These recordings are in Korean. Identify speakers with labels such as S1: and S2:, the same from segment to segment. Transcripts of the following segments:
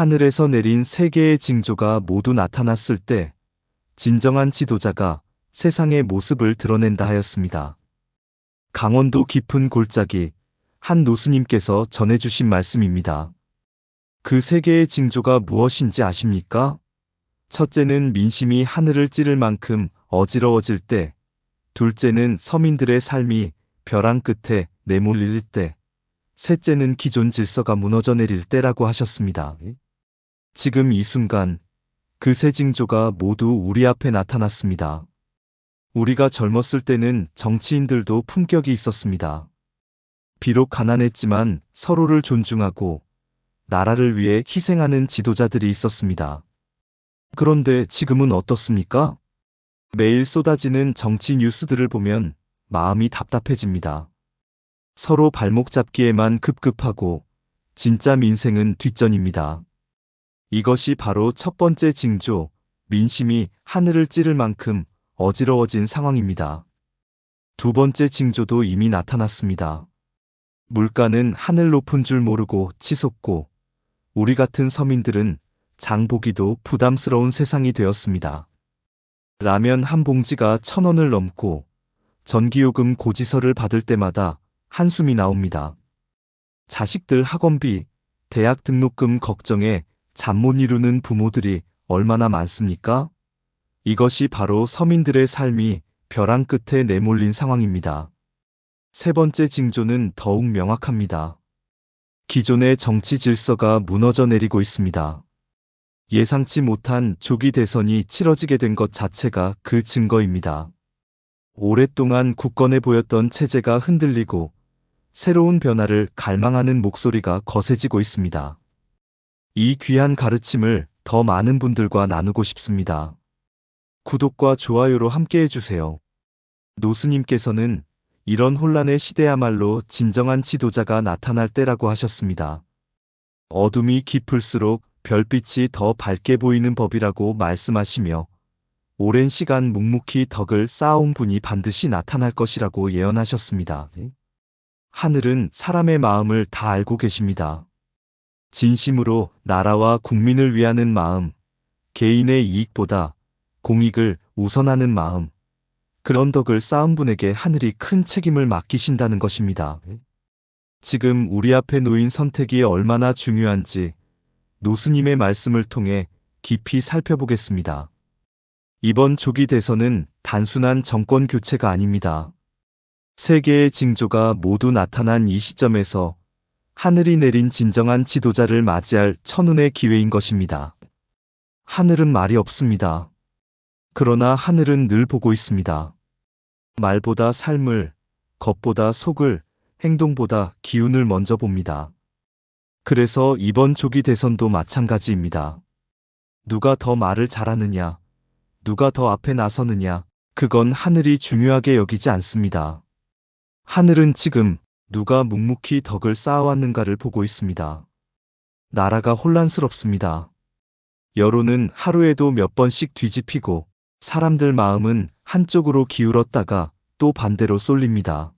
S1: 하늘에서 내린 세 개의 징조가 모두 나타났을 때 진정한 지도자가 세상의 모습을 드러낸다 하였습니다. 강원도 깊은 골짜기 한 노수님께서 전해주신 말씀입니다. 그 세 개의 징조가 무엇인지 아십니까? 첫째는 민심이 하늘을 찌를 만큼 어지러워질 때, 둘째는 서민들의 삶이 벼랑 끝에 내몰릴 때, 셋째는 기존 질서가 무너져 내릴 때라고 하셨습니다. 지금 이 순간 그 세 징조가 모두 우리 앞에 나타났습니다. 우리가 젊었을 때는 정치인들도 품격이 있었습니다. 비록 가난했지만 서로를 존중하고 나라를 위해 희생하는 지도자들이 있었습니다. 그런데 지금은 어떻습니까? 매일 쏟아지는 정치 뉴스들을 보면 마음이 답답해집니다. 서로 발목 잡기에만 급급하고 진짜 민생은 뒷전입니다. 이것이 바로 첫 번째 징조, 민심이 하늘을 찌를 만큼 어지러워진 상황입니다. 두 번째 징조도 이미 나타났습니다. 물가는 하늘 높은 줄 모르고 치솟고 우리 같은 서민들은 장보기도 부담스러운 세상이 되었습니다. 라면 한 봉지가 천 원을 넘고 전기요금 고지서를 받을 때마다 한숨이 나옵니다. 자식들 학원비, 대학 등록금 걱정에 잠 못 이루는 부모들이 얼마나 많습니까? 이것이 바로 서민들의 삶이 벼랑 끝에 내몰린 상황입니다. 세 번째 징조는 더욱 명확합니다. 기존의 정치 질서가 무너져 내리고 있습니다. 예상치 못한 조기 대선이 치러지게 된 것 자체가 그 증거입니다. 오랫동안 굳건해 보였던 체제가 흔들리고 새로운 변화를 갈망하는 목소리가 거세지고 있습니다. 이 귀한 가르침을 더 많은 분들과 나누고 싶습니다. 구독과 좋아요로 함께 해주세요. 노수님께서는 이런 혼란의 시대야말로 진정한 지도자가 나타날 때라고 하셨습니다. 어둠이 깊을수록 별빛이 더 밝게 보이는 법이라고 말씀하시며 오랜 시간 묵묵히 덕을 쌓아온 분이 반드시 나타날 것이라고 예언하셨습니다. 하늘은 사람의 마음을 다 알고 계십니다. 진심으로 나라와 국민을 위하는 마음, 개인의 이익보다 공익을 우선하는 마음, 그런 덕을 쌓은 분에게 하늘이 큰 책임을 맡기신다는 것입니다. 지금 우리 앞에 놓인 선택이 얼마나 중요한지 노수님의 말씀을 통해 깊이 살펴보겠습니다. 이번 조기 대선은 단순한 정권 교체가 아닙니다. 세 개의 징조가 모두 나타난 이 시점에서 하늘이 내린 진정한 지도자를 맞이할 천운의 기회인 것입니다. 하늘은 말이 없습니다. 그러나 하늘은 늘 보고 있습니다. 말보다 삶을, 겉보다 속을, 행동보다 기운을 먼저 봅니다. 그래서 이번 조기 대선도 마찬가지입니다. 누가 더 말을 잘하느냐, 누가 더 앞에 나서느냐, 그건 하늘이 중요하게 여기지 않습니다. 하늘은 지금 누가 묵묵히 덕을 쌓아왔는가를 보고 있습니다. 나라가 혼란스럽습니다. 여론은 하루에도 몇 번씩 뒤집히고 사람들 마음은 한쪽으로 기울었다가 또 반대로 쏠립니다.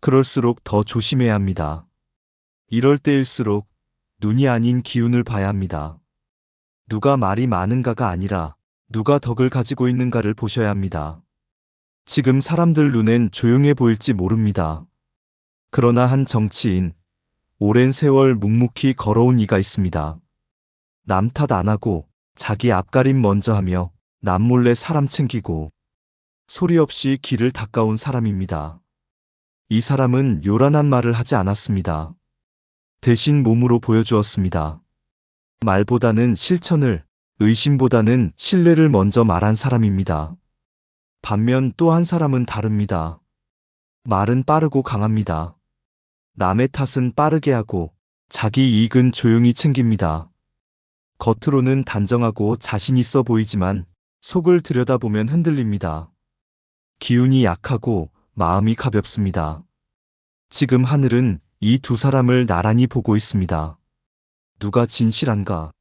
S1: 그럴수록 더 조심해야 합니다. 이럴 때일수록 눈이 아닌 기운을 봐야 합니다. 누가 말이 많은가가 아니라 누가 덕을 가지고 있는가를 보셔야 합니다. 지금 사람들 눈엔 조용해 보일지 모릅니다. 그러나 한 정치인, 오랜 세월 묵묵히 걸어온 이가 있습니다. 남 탓 안 하고 자기 앞가림 먼저 하며 남몰래 사람 챙기고 소리 없이 길을 닦아온 사람입니다. 이 사람은 요란한 말을 하지 않았습니다. 대신 몸으로 보여주었습니다. 말보다는 실천을, 의심보다는 신뢰를 먼저 말한 사람입니다. 반면 또 한 사람은 다릅니다. 말은 빠르고 강합니다. 남의 탓은 빠르게 하고 자기 이익은 조용히 챙깁니다. 겉으로는 단정하고 자신 있어 보이지만 속을 들여다보면 흔들립니다. 기운이 약하고 마음이 가볍습니다. 지금 하늘은 이 두 사람을 나란히 보고 있습니다. 누가 진실한가?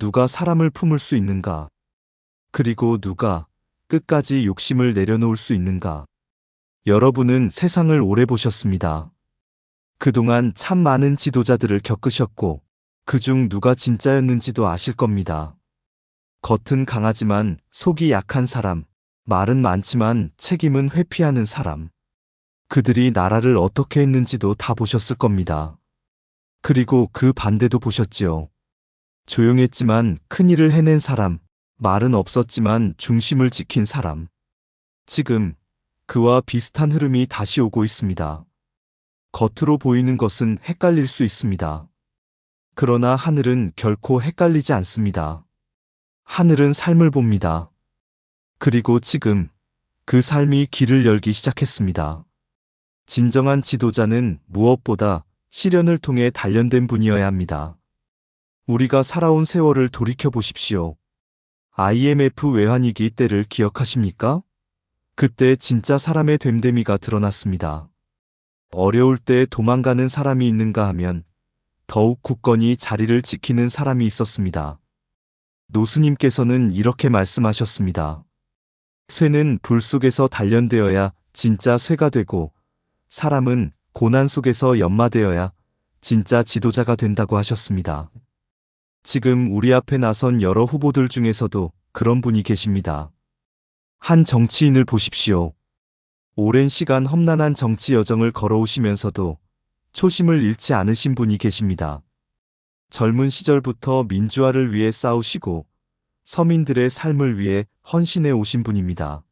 S1: 누가 사람을 품을 수 있는가? 그리고 누가 끝까지 욕심을 내려놓을 수 있는가? 여러분은 세상을 오래 보셨습니다. 그동안 참 많은 지도자들을 겪으셨고, 그 중 누가 진짜였는지도 아실 겁니다. 겉은 강하지만 속이 약한 사람, 말은 많지만 책임은 회피하는 사람. 그들이 나라를 어떻게 했는지도 다 보셨을 겁니다. 그리고 그 반대도 보셨지요. 조용했지만 큰일을 해낸 사람, 말은 없었지만 중심을 지킨 사람. 지금 그와 비슷한 흐름이 다시 오고 있습니다. 겉으로 보이는 것은 헷갈릴 수 있습니다. 그러나 하늘은 결코 헷갈리지 않습니다. 하늘은 삶을 봅니다. 그리고 지금 그 삶이 길을 열기 시작했습니다. 진정한 지도자는 무엇보다 시련을 통해 단련된 분이어야 합니다. 우리가 살아온 세월을 돌이켜 보십시오. IMF 외환위기 때를 기억하십니까? 그때 진짜 사람의 됨됨이가 드러났습니다. 어려울 때 도망가는 사람이 있는가 하면 더욱 굳건히 자리를 지키는 사람이 있었습니다. 노수님께서는 이렇게 말씀하셨습니다. 쇠는 불 속에서 단련되어야 진짜 쇠가 되고 사람은 고난 속에서 연마되어야 진짜 지도자가 된다고 하셨습니다. 지금 우리 앞에 나선 여러 후보들 중에서도 그런 분이 계십니다. 한 정치인을 보십시오. 오랜 시간 험난한 정치 여정을 걸어오시면서도 초심을 잃지 않으신 분이 계십니다. 젊은 시절부터 민주화를 위해 싸우시고 서민들의 삶을 위해 헌신해 오신 분입니다.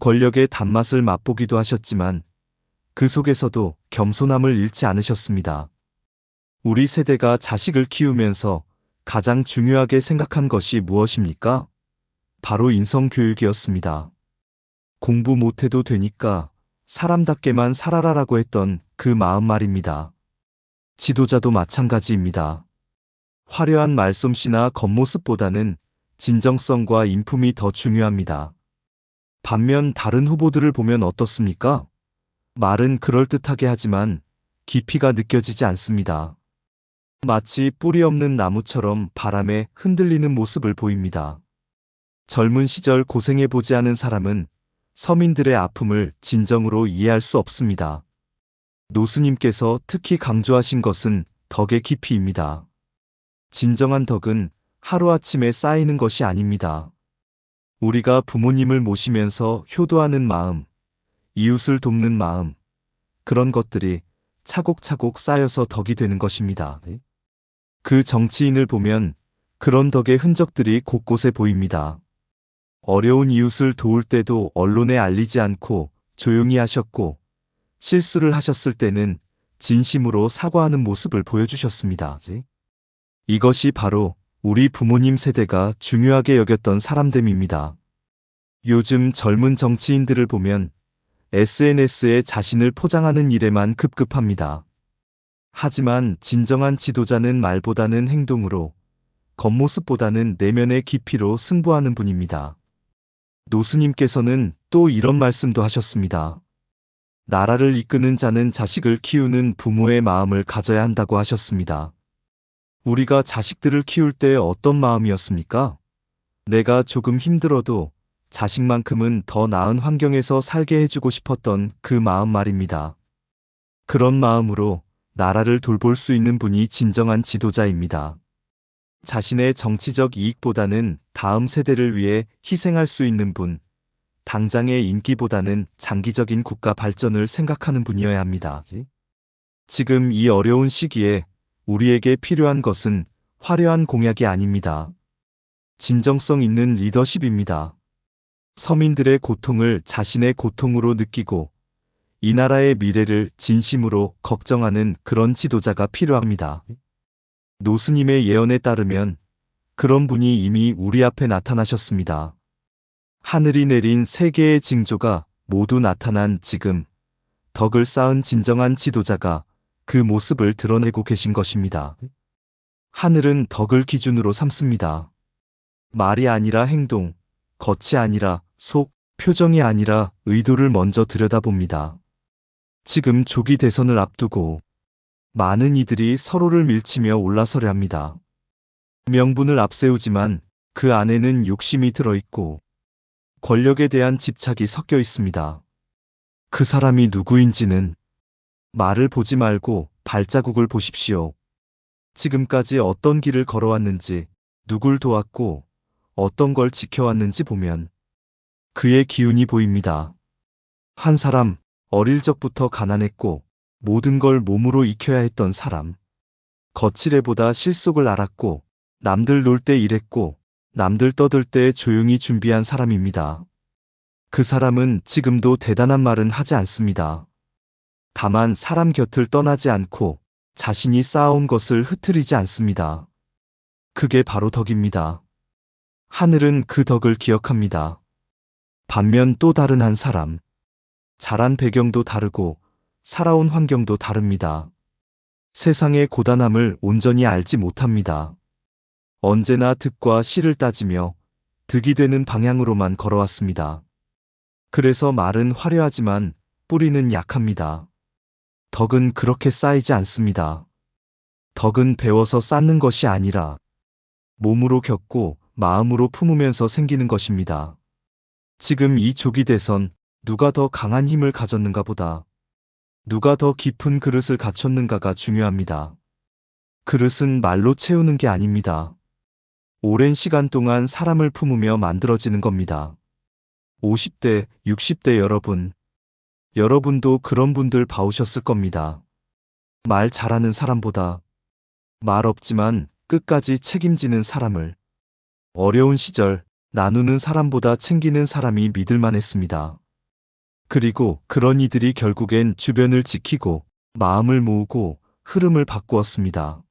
S1: 권력의 단맛을 맛보기도 하셨지만 그 속에서도 겸손함을 잃지 않으셨습니다. 우리 세대가 자식을 키우면서 가장 중요하게 생각한 것이 무엇입니까? 바로 인성교육이었습니다. 공부 못해도 되니까 사람답게만 살아라라고 했던 그 마음 말입니다. 지도자도 마찬가지입니다. 화려한 말솜씨나 겉모습보다는 진정성과 인품이 더 중요합니다. 반면 다른 후보들을 보면 어떻습니까? 말은 그럴듯하게 하지만 깊이가 느껴지지 않습니다. 마치 뿌리 없는 나무처럼 바람에 흔들리는 모습을 보입니다. 젊은 시절 고생해보지 않은 사람은 서민들의 아픔을 진정으로 이해할 수 없습니다. 노수님께서 특히 강조하신 것은 덕의 깊이입니다. 진정한 덕은 하루아침에 쌓이는 것이 아닙니다. 우리가 부모님을 모시면서 효도하는 마음, 이웃을 돕는 마음, 그런 것들이 차곡차곡 쌓여서 덕이 되는 것입니다. 그 정치인을 보면 그런 덕의 흔적들이 곳곳에 보입니다. 어려운 이웃을 도울 때도 언론에 알리지 않고 조용히 하셨고 실수를 하셨을 때는 진심으로 사과하는 모습을 보여주셨습니다. 이것이 바로 우리 부모님 세대가 중요하게 여겼던 사람됨입니다. 요즘 젊은 정치인들을 보면 SNS에 자신을 포장하는 일에만 급급합니다. 하지만 진정한 지도자는 말보다는 행동으로, 겉모습보다는 내면의 깊이로 승부하는 분입니다. 노수님께서는 또 이런 말씀도 하셨습니다. 나라를 이끄는 자는 자식을 키우는 부모의 마음을 가져야 한다고 하셨습니다. 우리가 자식들을 키울 때 어떤 마음이었습니까? 내가 조금 힘들어도 자식만큼은 더 나은 환경에서 살게 해주고 싶었던 그 마음 말입니다. 그런 마음으로 나라를 돌볼 수 있는 분이 진정한 지도자입니다. 자신의 정치적 이익보다는 다음 세대를 위해 희생할 수 있는 분, 당장의 인기보다는 장기적인 국가 발전을 생각하는 분이어야 합니다. 지금 이 어려운 시기에 우리에게 필요한 것은 화려한 공약이 아닙니다. 진정성 있는 리더십입니다. 서민들의 고통을 자신의 고통으로 느끼고 이 나라의 미래를 진심으로 걱정하는 그런 지도자가 필요합니다. 노수님의 예언에 따르면 그런 분이 이미 우리 앞에 나타나셨습니다. 하늘이 내린 세 개의 징조가 모두 나타난 지금 덕을 쌓은 진정한 지도자가 그 모습을 드러내고 계신 것입니다. 하늘은 덕을 기준으로 삼습니다. 말이 아니라 행동, 겉이 아니라 속, 표정이 아니라 의도를 먼저 들여다봅니다. 지금 조기 대선을 앞두고 많은 이들이 서로를 밀치며 올라서려 합니다. 명분을 앞세우지만 그 안에는 욕심이 들어있고 권력에 대한 집착이 섞여 있습니다. 그 사람이 누구인지는 말을 보지 말고 발자국을 보십시오. 지금까지 어떤 길을 걸어왔는지, 누굴 도왔고, 어떤 걸 지켜왔는지 보면 그의 기운이 보입니다. 한 사람, 어릴 적부터 가난했고, 모든 걸 몸으로 익혀야 했던 사람. 거칠애보다 실속을 알았고, 남들 놀 때 일했고, 남들 떠들 때 조용히 준비한 사람입니다. 그 사람은 지금도 대단한 말은 하지 않습니다. 다만 사람 곁을 떠나지 않고 자신이 쌓아온 것을 흐트리지 않습니다. 그게 바로 덕입니다. 하늘은 그 덕을 기억합니다. 반면 또 다른 한 사람. 자란 배경도 다르고 살아온 환경도 다릅니다. 세상의 고단함을 온전히 알지 못합니다. 언제나 득과 실을 따지며 득이 되는 방향으로만 걸어왔습니다. 그래서 말은 화려하지만 뿌리는 약합니다. 덕은 그렇게 쌓이지 않습니다. 덕은 배워서 쌓는 것이 아니라 몸으로 겪고 마음으로 품으면서 생기는 것입니다. 지금 이 조기 대선 누가 더 강한 힘을 가졌는가 보다 누가 더 깊은 그릇을 갖췄는가가 중요합니다. 그릇은 말로 채우는 게 아닙니다. 오랜 시간 동안 사람을 품으며 만들어지는 겁니다. 50대, 60대 여러분. 여러분도 그런 분들 봐오셨을 겁니다. 말 잘하는 사람보다 말 없지만 끝까지 책임지는 사람을 어려운 시절 나누는 사람보다 챙기는 사람이 믿을만 했습니다. 그리고 그런 이들이 결국엔 주변을 지키고 마음을 모으고 흐름을 바꾸었습니다.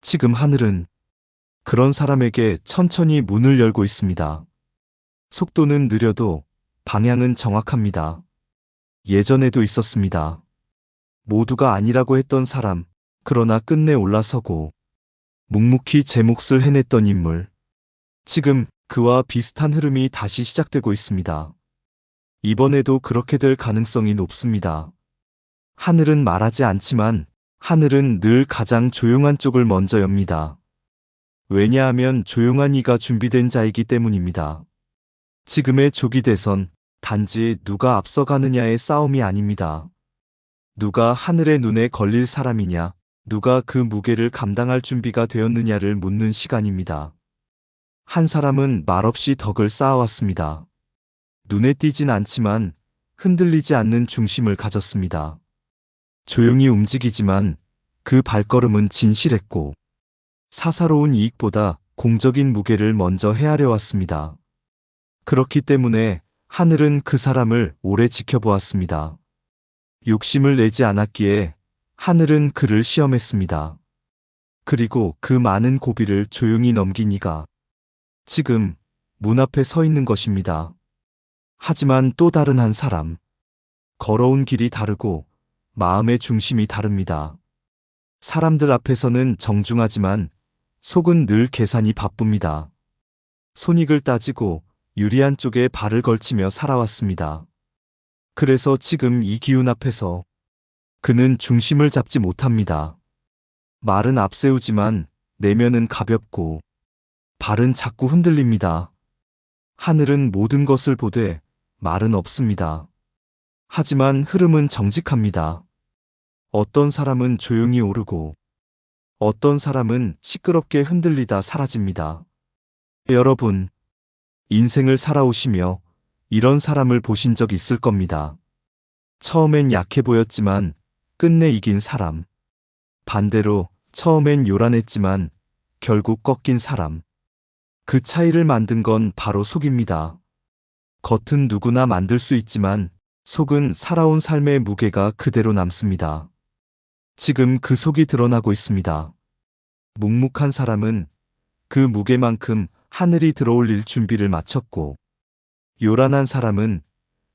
S1: 지금 하늘은 그런 사람에게 천천히 문을 열고 있습니다. 속도는 느려도 방향은 정확합니다. 예전에도 있었습니다. 모두가 아니라고 했던 사람, 그러나 끝내 올라서고 묵묵히 제 몫을 해냈던 인물. 지금 그와 비슷한 흐름이 다시 시작되고 있습니다. 이번에도 그렇게 될 가능성이 높습니다. 하늘은 말하지 않지만 하늘은 늘 가장 조용한 쪽을 먼저 엽니다. 왜냐하면 조용한 이가 준비된 자이기 때문입니다. 지금의 조기 대선 단지 누가 앞서가느냐의 싸움이 아닙니다. 누가 하늘의 눈에 걸릴 사람이냐, 누가 그 무게를 감당할 준비가 되었느냐를 묻는 시간입니다. 한 사람은 말없이 덕을 쌓아왔습니다. 눈에 띄진 않지만 흔들리지 않는 중심을 가졌습니다. 조용히 움직이지만 그 발걸음은 진실했고 사사로운 이익보다 공적인 무게를 먼저 헤아려 왔습니다. 그렇기 때문에 하늘은 그 사람을 오래 지켜보았습니다. 욕심을 내지 않았기에 하늘은 그를 시험했습니다. 그리고 그 많은 고비를 조용히 넘긴 이가 지금 문 앞에 서 있는 것입니다. 하지만 또 다른 한 사람. 걸어온 길이 다르고 마음의 중심이 다릅니다. 사람들 앞에서는 정중하지만 속은 늘 계산이 바쁩니다. 손익을 따지고 유리한 쪽에 발을 걸치며 살아왔습니다. 그래서 지금 이 기운 앞에서 그는 중심을 잡지 못합니다. 말은 앞세우지만 내면은 가볍고 발은 자꾸 흔들립니다. 하늘은 모든 것을 보되 말은 없습니다. 하지만 흐름은 정직합니다. 어떤 사람은 조용히 오르고 어떤 사람은 시끄럽게 흔들리다 사라집니다. 여러분, 인생을 살아오시며 이런 사람을 보신 적 있을 겁니다. 처음엔 약해 보였지만 끝내 이긴 사람. 반대로 처음엔 요란했지만 결국 꺾인 사람. 그 차이를 만든 건 바로 속입니다. 겉은 누구나 만들 수 있지만 속은 살아온 삶의 무게가 그대로 남습니다. 지금 그 속이 드러나고 있습니다. 묵묵한 사람은 그 무게만큼 하늘이 들어올릴 준비를 마쳤고, 요란한 사람은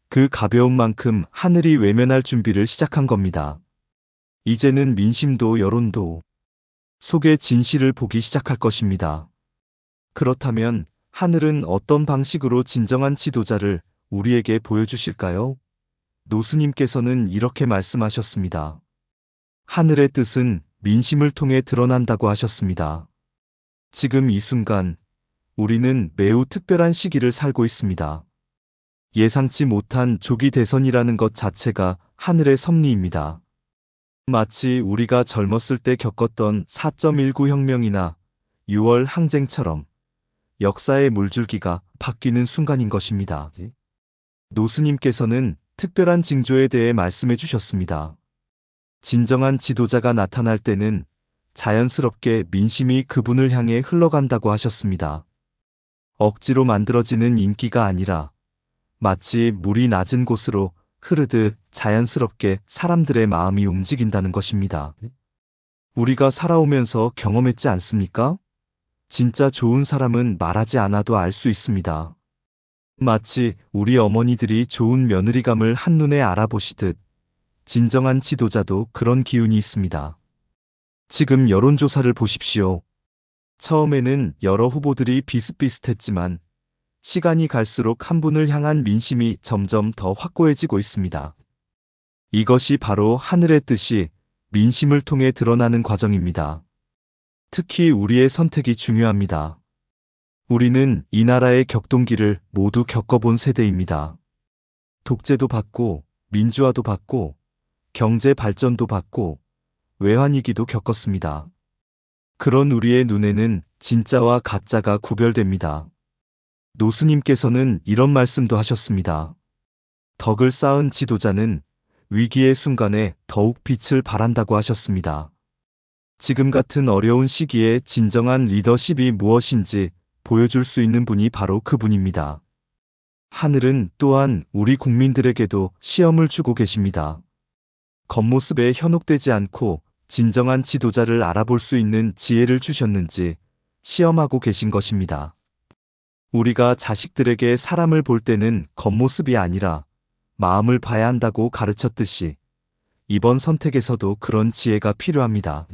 S1: 그 가벼움만큼 하늘이 외면할 준비를 시작한 겁니다. 이제는 민심도 여론도 속의 진실을 보기 시작할 것입니다. 그렇다면 하늘은 어떤 방식으로 진정한 지도자를 우리에게 보여주실까요? 노수님께서는 이렇게 말씀하셨습니다. 하늘의 뜻은 민심을 통해 드러난다고 하셨습니다. 지금 이 순간 우리는 매우 특별한 시기를 살고 있습니다. 예상치 못한 조기 대선이라는 것 자체가 하늘의 섭리입니다. 마치 우리가 젊었을 때 겪었던 4.19 혁명이나 6월 항쟁처럼 역사의 물줄기가 바뀌는 순간인 것입니다. 노수님께서는 특별한 징조에 대해 말씀해 주셨습니다. 진정한 지도자가 나타날 때는 자연스럽게 민심이 그분을 향해 흘러간다고 하셨습니다. 억지로 만들어지는 인기가 아니라 마치 물이 낮은 곳으로 흐르듯 자연스럽게 사람들의 마음이 움직인다는 것입니다. 우리가 살아오면서 경험했지 않습니까? 진짜 좋은 사람은 말하지 않아도 알 수 있습니다. 마치 우리 어머니들이 좋은 며느리감을 한눈에 알아보시듯 진정한 지도자도 그런 기운이 있습니다. 지금 여론조사를 보십시오. 처음에는 여러 후보들이 비슷비슷했지만 시간이 갈수록 한 분을 향한 민심이 점점 더 확고해지고 있습니다. 이것이 바로 하늘의 뜻이 민심을 통해 드러나는 과정입니다. 특히 우리의 선택이 중요합니다. 우리는 이 나라의 격동기를 모두 겪어본 세대입니다. 독재도 받고, 민주화도 받고, 경제 발전도 받고, 외환위기도 겪었습니다. 그런 우리의 눈에는 진짜와 가짜가 구별됩니다. 노수님께서는 이런 말씀도 하셨습니다. 덕을 쌓은 지도자는 위기의 순간에 더욱 빛을 발한다고 하셨습니다. 지금 같은 어려운 시기에 진정한 리더십이 무엇인지 보여줄 수 있는 분이 바로 그분입니다. 하늘은 또한 우리 국민들에게도 시험을 주고 계십니다. 겉모습에 현혹되지 않고 진정한 지도자를 알아볼 수 있는 지혜를 주셨는지 시험하고 계신 것입니다. 우리가 자식들에게 사람을 볼 때는 겉모습이 아니라 마음을 봐야 한다고 가르쳤듯이 이번 선택에서도 그런 지혜가 필요합니다.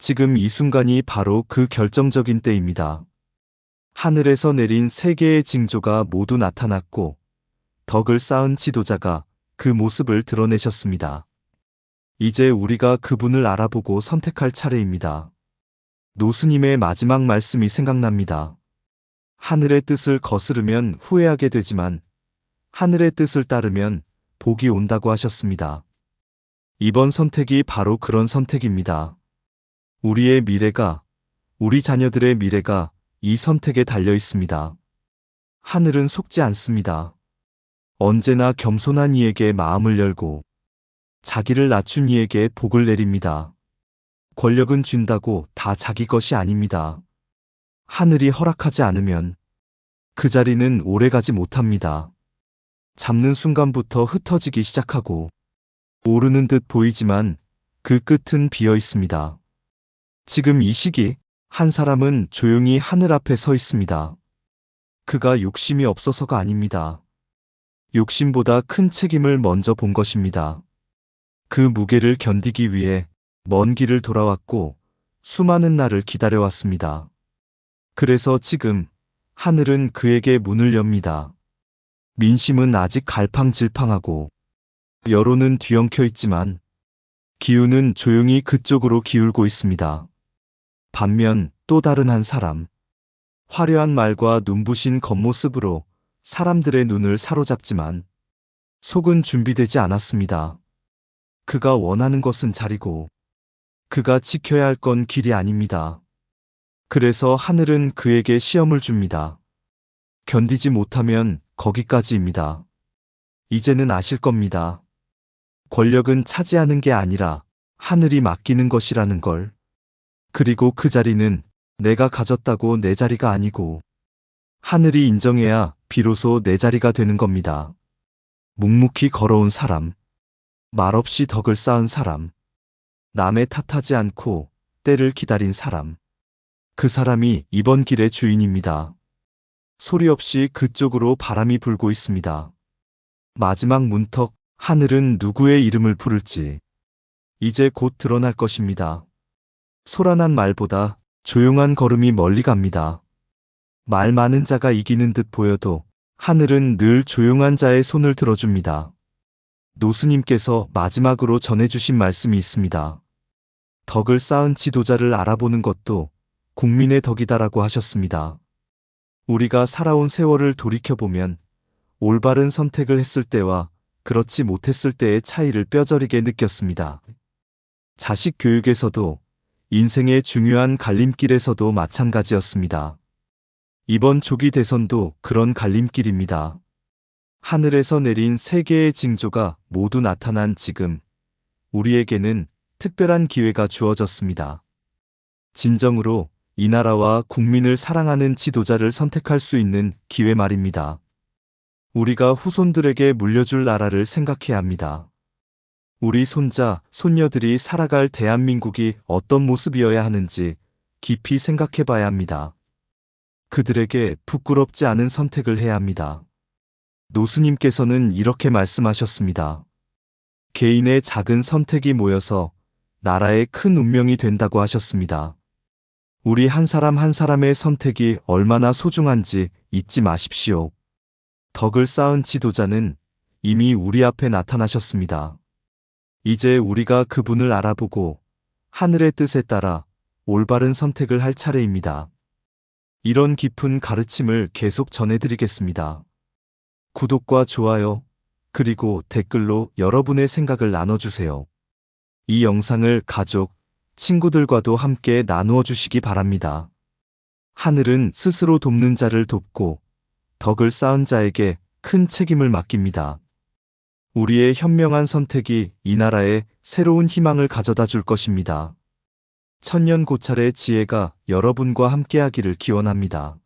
S1: 지금 이 순간이 바로 그 결정적인 때입니다. 하늘에서 내린 세 개의 징조가 모두 나타났고 덕을 쌓은 지도자가 그 모습을 드러내셨습니다. 이제 우리가 그분을 알아보고 선택할 차례입니다. 노수님의 마지막 말씀이 생각납니다. 하늘의 뜻을 거스르면 후회하게 되지만 하늘의 뜻을 따르면 복이 온다고 하셨습니다. 이번 선택이 바로 그런 선택입니다. 우리의 미래가, 우리 자녀들의 미래가 이 선택에 달려 있습니다. 하늘은 속지 않습니다. 언제나 겸손한 이에게 마음을 열고 자기를 낮춘 이에게 복을 내립니다. 권력은 준다고 다 자기 것이 아닙니다. 하늘이 허락하지 않으면 그 자리는 오래 가지 못합니다. 잡는 순간부터 흩어지기 시작하고 오르는 듯 보이지만 그 끝은 비어 있습니다. 지금 이 시기 한 사람은 조용히 하늘 앞에 서 있습니다. 그가 욕심이 없어서가 아닙니다. 욕심보다 큰 책임을 먼저 본 것입니다. 그 무게를 견디기 위해 먼 길을 돌아왔고 수많은 날을 기다려왔습니다. 그래서 지금 하늘은 그에게 문을 엽니다. 민심은 아직 갈팡질팡하고 여론은 뒤엉켜 있지만 기운은 조용히 그쪽으로 기울고 있습니다. 반면 또 다른 한 사람. 화려한 말과 눈부신 겉모습으로 사람들의 눈을 사로잡지만 속은 준비되지 않았습니다. 그가 원하는 것은 자리고 그가 지켜야 할 건 길이 아닙니다. 그래서 하늘은 그에게 시험을 줍니다. 견디지 못하면 거기까지입니다. 이제는 아실 겁니다. 권력은 차지하는 게 아니라 하늘이 맡기는 것이라는 걸. 그리고 그 자리는 내가 가졌다고 내 자리가 아니고 하늘이 인정해야 비로소 내 자리가 되는 겁니다. 묵묵히 걸어온 사람, 말없이 덕을 쌓은 사람, 남의 탓하지 않고 때를 기다린 사람. 그 사람이 이번 길의 주인입니다. 소리 없이 그쪽으로 바람이 불고 있습니다. 마지막 문턱, 하늘은 누구의 이름을 부를지 이제 곧 드러날 것입니다. 소란한 말보다 조용한 걸음이 멀리 갑니다. 말 많은 자가 이기는 듯 보여도 하늘은 늘 조용한 자의 손을 들어줍니다. 노수님께서 마지막으로 전해주신 말씀이 있습니다. 덕을 쌓은 지도자를 알아보는 것도 국민의 덕이다라고 하셨습니다. 우리가 살아온 세월을 돌이켜보면 올바른 선택을 했을 때와 그렇지 못했을 때의 차이를 뼈저리게 느꼈습니다. 자식 교육에서도 인생의 중요한 갈림길에서도 마찬가지였습니다. 이번 조기 대선도 그런 갈림길입니다. 하늘에서 내린 세 개의 징조가 모두 나타난 지금 우리에게는 특별한 기회가 주어졌습니다. 진정으로 이 나라와 국민을 사랑하는 지도자를 선택할 수 있는 기회 말입니다. 우리가 후손들에게 물려줄 나라를 생각해야 합니다. 우리 손자, 손녀들이 살아갈 대한민국이 어떤 모습이어야 하는지 깊이 생각해 봐야 합니다. 그들에게 부끄럽지 않은 선택을 해야 합니다. 노수님께서는 이렇게 말씀하셨습니다. 개인의 작은 선택이 모여서 나라의 큰 운명이 된다고 하셨습니다. 우리 한 사람 한 사람의 선택이 얼마나 소중한지 잊지 마십시오. 덕을 쌓은 지도자는 이미 우리 앞에 나타나셨습니다. 이제 우리가 그분을 알아보고 하늘의 뜻에 따라 올바른 선택을 할 차례입니다. 이런 깊은 가르침을 계속 전해드리겠습니다. 구독과 좋아요, 그리고 댓글로 여러분의 생각을 나눠주세요. 이 영상을 가족, 친구들과도 함께 나누어 주시기 바랍니다. 하늘은 스스로 돕는 자를 돕고 덕을 쌓은 자에게 큰 책임을 맡깁니다. 우리의 현명한 선택이 이 나라에 새로운 희망을 가져다 줄 것입니다. 천년 고찰의 지혜가 여러분과 함께하기를 기원합니다.